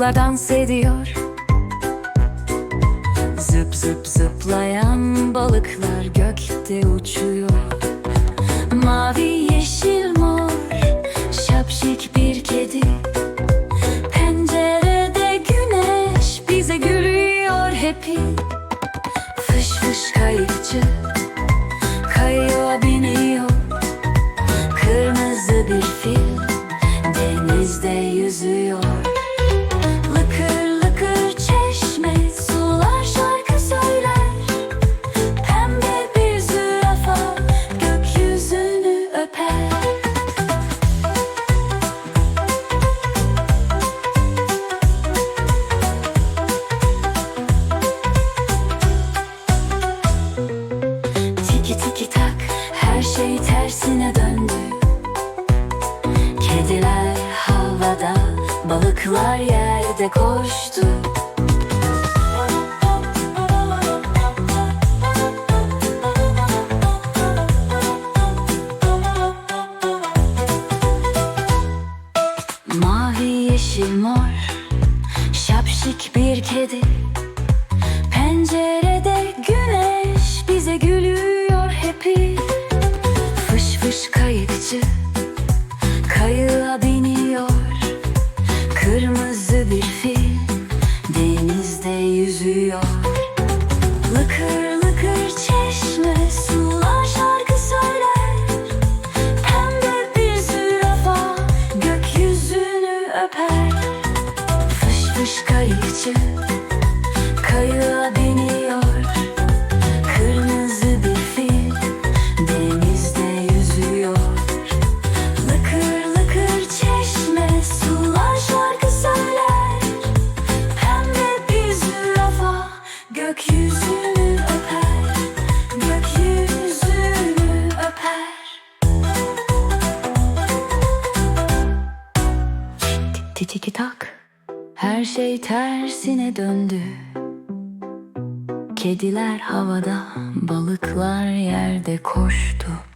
Balıklar dans ediyor Zıp zıp zıplayan balıklar gökte uçuyor. Mavi yeşil mor şapşik bir kedi. Pencerede güneş bize gülüyor hepi Fış fış kayıkçı denizde yüzüyor. Lıkır lıkır çeşme sular şarkı söyler. Pembe bir zürafa gökyüzünü öper. Tiki tiki tak her şey tersine döndü balıklar yerde koştu. Mavi yeşil mor şapşik bir kedi. Pencerede güneş bize gülüyor hepi. Fış fış kayıkçı kayığa biniyor yüzüyor Lıkır lıkır çeşme sular şarkı söyler. Pembe bir zürafa gökyüzünü öper. Fış fış kayıkçı Tiki tiki tak. Her şey tersine döndü. Kediler havada, balıklar yerde koştu